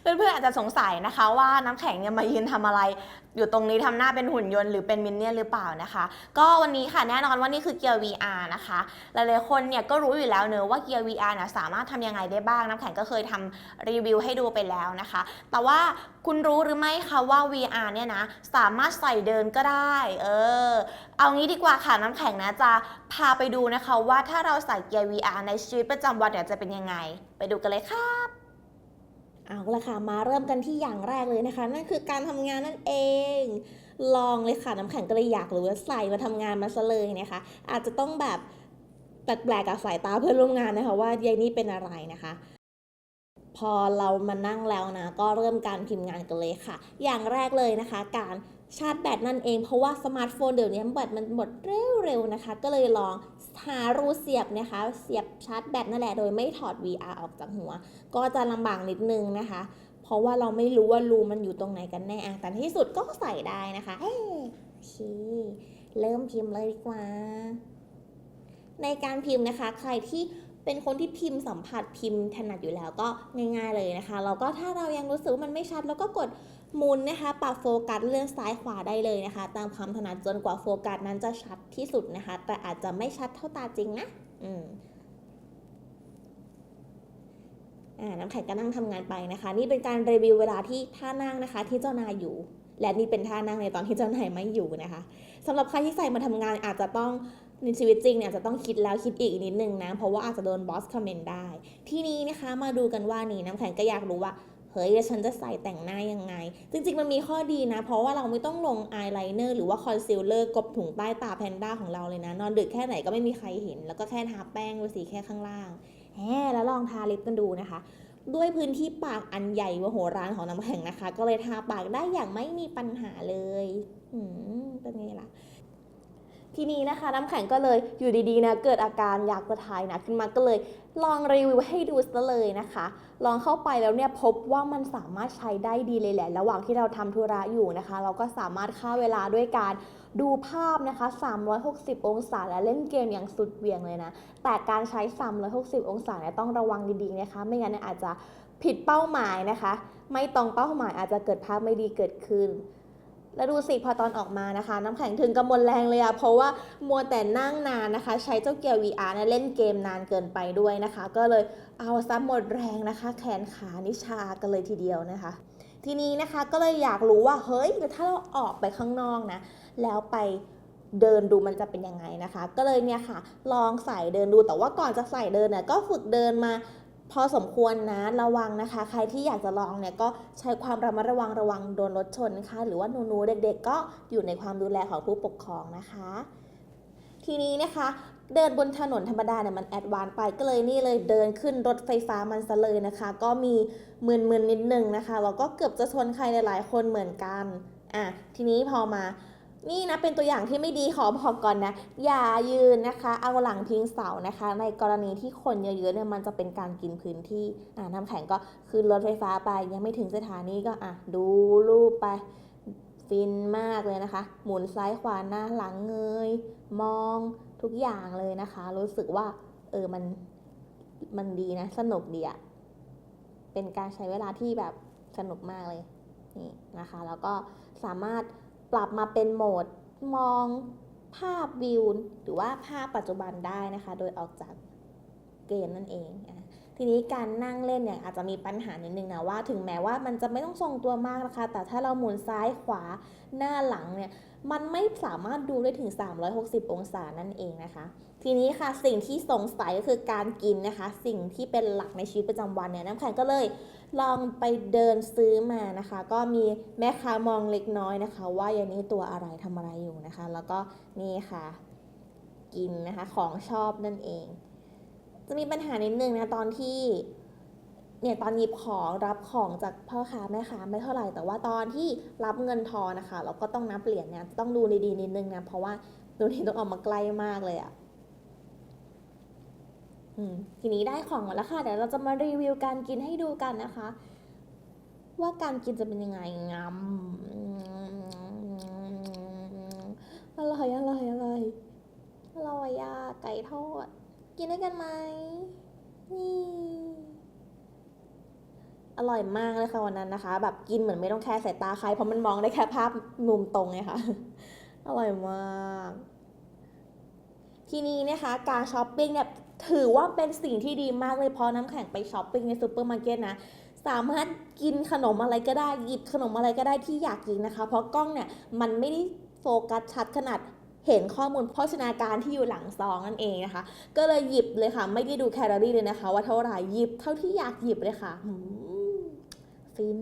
เพื่อนๆอาจจะสงสัยนะคะว่าน้ำแข็งเนี่ยมายืนทำอะไร อยู่ตรงนี้ทำหน้าเป็นหุ่นยนต์หรือเป็นมินเนี่ยนหรือเปล่านะคะ ก็วันนี้ค่ะแน่นอนว่านี่คือเกียร์ VR นะคะ หลายๆคนเนี่ยก็รู้อยู่แล้วเนอะว่าเกียร์ VR เนี่ยสามารถทำยังไงได้บ้าง น้ำแข็งก็เคยทำรีวิวให้ดูไปแล้วนะคะ แต่ว่าคุณรู้หรือไม่คะว่า VR เนี่ยนะสามารถใส่เดินก็ได้ เออ เอางี้ดีกว่าค่ะน้ำแข็งนะจะพาไปดูนะคะว่าถ้าเราใส่เกียร์ VR ในชีวิตประจำวันเนี่ยจะเป็นยังไง ไปดูกันเลยค่ะ เอาละค่ะมาเริ่มกันที่อย่างแรกเลยนะคะ นั่นคือการทำงานนั่นเอง ลองเลยค่ะน้ำแข็งก็เลยอยากรู้ว่าใส่มาทำงานมาซะเลยนะคะ อาจจะต้องแบบแปลกๆกับสายตาเพื่อนร่วมงานนะคะ ว่ายายนี่เป็นอะไรนะคะ พอเรามานั่งแล้วนะ ก็เริ่มการพิมพ์งานกันเลยค่ะ อย่างแรกเลยนะคะ การชาร์จแบตนั่นเองเพราะว่าสมาร์ทโฟนเดี๋ยวนี้แบตมันหมดเร็วๆนะคะ ก็เลยลองหารูเสียบนะคะ เสียบชาร์จแบตนั่นแหละโดยไม่ถอด VR ออกจากหัว ก็จะลำบากนิดนึงนะคะ เพราะว่าเราไม่รู้ว่ารูมันอยู่ตรงไหนกันแน่แต่ที่สุดก็ใส่ได้นะคะเฮ้โอเคเริ่มพิมพ์เลยดีกว่า ในการพิมพ์นะคะ ใครที่ เป็นคนที่พิมพ์สัมผัสพิมพ์ถนัดอยู่แล้วก็ง่าย ๆเลยนะคะเราก็ถ้าเรายังรู้สึกว่ามันไม่ชัดเราก็กดหมุนนะคะปรับโฟกัสเลื่อนซ้ายขวาได้เลยนะคะ ตามความถนัดจนกว่าโฟกัสนั้นจะชัดที่สุดนะคะ แต่อาจจะไม่ชัดเท่าตาจริงนะอืมอ่าน้ำแข็งก็นั่งทำงานไปนะคะ นี่เป็นการรีวิวเวลาที่ท่านั่งนะคะ ที่เจ้านายอยู่ และนี่เป็นท่านั่งในตอนที่เจ้านายไม่อยู่นะคะสำหรับใครที่ใส่มาทำงานอาจจะต้อง ในชีวิตจริงเนี่ยจะต้องคิดแล้วคิดอีกนิดนึงนะ เพราะว่าอาจจะโดนบอสคอมเมนต์ได้ ที่นี้นะคะมาดูกันว่านี่น้ำแข็งก็อยากรู้ว่าเฮ้ยแล้วฉันจะใส่แต่งหน้ายังไง จริงๆ มันมีข้อดีนะ เพราะว่าเราไม่ต้องลงอายไลเนอร์หรือว่าคอนซีลเลอร์กบถุงใต้ตาแพนด้าของเราเลยนะ นอนดึกแค่ไหนก็ไม่มีใครเห็น แล้วก็แค่ทาแป้งไว้สีแค่ข้างล่างแหมแล้วลองทาลิปกันดูนะคะ ด้วยพื้นที่ปากอันใหญ่มโหฬารของน้ำแข็งนะคะ ก็เลยทาปากได้อย่างไม่มีปัญหาเลย อืมเป็นไงล่ะ ทีนี้นะคะ น้ำแข็งก็เลยอยู่ดีๆนะเกิดอาการอยากจะถ่ายหนะขึ้นมาก็เลยลองรีวิวให้ดูซะเลยนะคะ ลองเข้าไปแล้วเนี่ยพบว่ามันสามารถใช้ได้ดีเลยแหละ ระหว่างที่เราทำธุระอยู่นะคะ เราก็สามารถฆ่าเวลาด้วยการดูภาพนะคะ 360 องศาและเล่นเกมอย่างสุดเหวี่ยงเลยนะ แต่การใช้ 360 องศาเนี่ยต้องระวังดีๆนะคะ ไม่งั้นเนี่ยอาจจะผิดเป้าหมายนะคะ ไม่ตรงเป้าหมายอาจจะเกิดภาพไม่ดีเกิดขึ้น แล้วดูสิพอตอนออกมานะคะ น้ำแข็งถึงกำมลแรงเลยอะเพราะว่ามัวแต่นั่งนานนะคะ ใช้เจ้าเกียร์ VR เนี่ยเล่นเกมนานเกินไปด้วยนะคะ ก็เลยเอาซะหมดแรงนะคะ แขนขานิชากันเลยทีเดียวนะคะ ทีนี้นะคะก็เลยอยากรู้ว่าเฮ้ยแล้วถ้าเราออกไปข้างนอกนะ แล้วไปเดินดูมันจะเป็นยังไงนะคะ ก็เลยเนี่ยค่ะ ลองใส่เดินดูแต่ว่าก่อนจะใส่เดินเนี่ยก็ฝึกเดินมา อสมควรนะระวังนะคะ ใครที่อยากจะลองเนี่ยก็ใช้ความระมัดระวังระวังโดนรถชนนะคะ หรือว่าหนูๆเด็กๆ ก็อยู่ในความดูแลของผู้ปกครองนะคะ ทีนี้นะคะเดินบนถนนธรรมดาเนี่ยมันแอดวานไปก็เลยนี่เลยเดินขึ้นรถไฟฟ้ามันซะเลยนะคะ ก็มีมึนๆนิดนึงนะคะแล้วก็เกือบจะชนใครหลายๆคนเหมือนกันอะทีนี้พอมา นี่นะเป็นตัวอย่างที่ไม่ดีขอบอกก่อนนะ อย่ายืนนะคะ เอาหลังพิงเสานะคะ ในกรณีที่คนเยอะๆเนี่ยมันจะเป็นการกินพื้นที่อ่าน้ำแข็งก็ขึ้นรถไฟฟ้าไป ยังไม่ถึงสถานีก็อะดูรูปไปฟินมากเลยนะคะ หมุนซ้ายขวาหน้าหลังเงย มองทุกอย่างเลยนะคะ รู้สึกว่า เออมันมันดีนะ สนุกดีอะเป็นการใช้เวลาที่แบบสนุกมากเลยนี่นะคะ แล้วก็สามารถ ปรับมาเป็นโหมดมองภาพวิวหรือว่าภาพปัจจุบันได้นะคะ โดยออกจาก เกมนั่นเองอะทีนี้การนั่งเล่นเนี่ยอาจจะมีปัญหานิดนึงนะว่าถึงแม้ว่ามันจะไม่ต้องทรงตัวมากนะคะ แต่ถ้าเราหมุนซ้ายขวาหน้าหลังเนี่ยมันไม่สามารถดูได้ถึง 360 องศานั่นเองนะคะ ทีนี้ค่ะสิ่งที่สงสัยก็คือการกินนะคะ สิ่งที่เป็นหลักในชีวิตประจำวันเนี่ยน้ำแข็งก็เลยลองไปเดินซื้อมานะคะ ก็มีแม่ค้ามองเล็กน้อยนะคะ ว่าอย่างนี้ตัวอะไรทำอะไรอยู่นะคะ แล้วก็นี่ค่ะ กินนะคะของชอบนั่นเอง จะมีปัญหานิดนึงนะตอนที่เนี่ยตอนหยิบของรับของจากพ่อค้าแม่ค้าไม่เท่าไหร่ แต่ว่าตอนที่รับเงินทอนนะคะ เราก็ต้องนับเหรียญเนี่ยต้องดูดีๆนิดนึงนะเพราะว่าดูนี่ต้องออกมาใกล้มากเลยอะอืมทีนี้ได้ของมาแล้วค่ะเดี๋ยวเราจะมารีวิวการกินให้ดูกันนะคะ ว่าการกินจะเป็นยังไงงำอร่อยอร่อยอร่อยอร่อยอะไก่ทอด กินด้วยกันไหม นี่ อร่อยมากเลยค่ะวันนั้นนะคะ แบบกินเหมือนไม่ต้องแคร์สายตาใคร เพราะมันมองได้แค่ภาพมุมตรงไงคะ อร่อยมาก ทีนี้นะคะ การช้อปปิ้งเนี่ยถือว่าเป็นสิ่งที่ดีมากเลยเพราะน้ำแข็งไปช้อปปิ้งในซูเปอร์มาร์เก็ตนะสามารถกินขนมอะไรก็ได้หยิบขนมอะไรก็ได้ที่อยากกินนะคะ เพราะกล้องเนี่ยมันไม่ได้โฟกัสชัดขนาด เห็นข้อมูลโภชนาการที่อยู่หลังซองนั่นเองนะคะ ก็เลยหยิบเลยค่ะ ไม่ได้ดูแคลอรี่เลยนะคะ ว่าเท่าไหร่หยิบเท่าที่อยากหยิบเลยค่ะหืมฟิน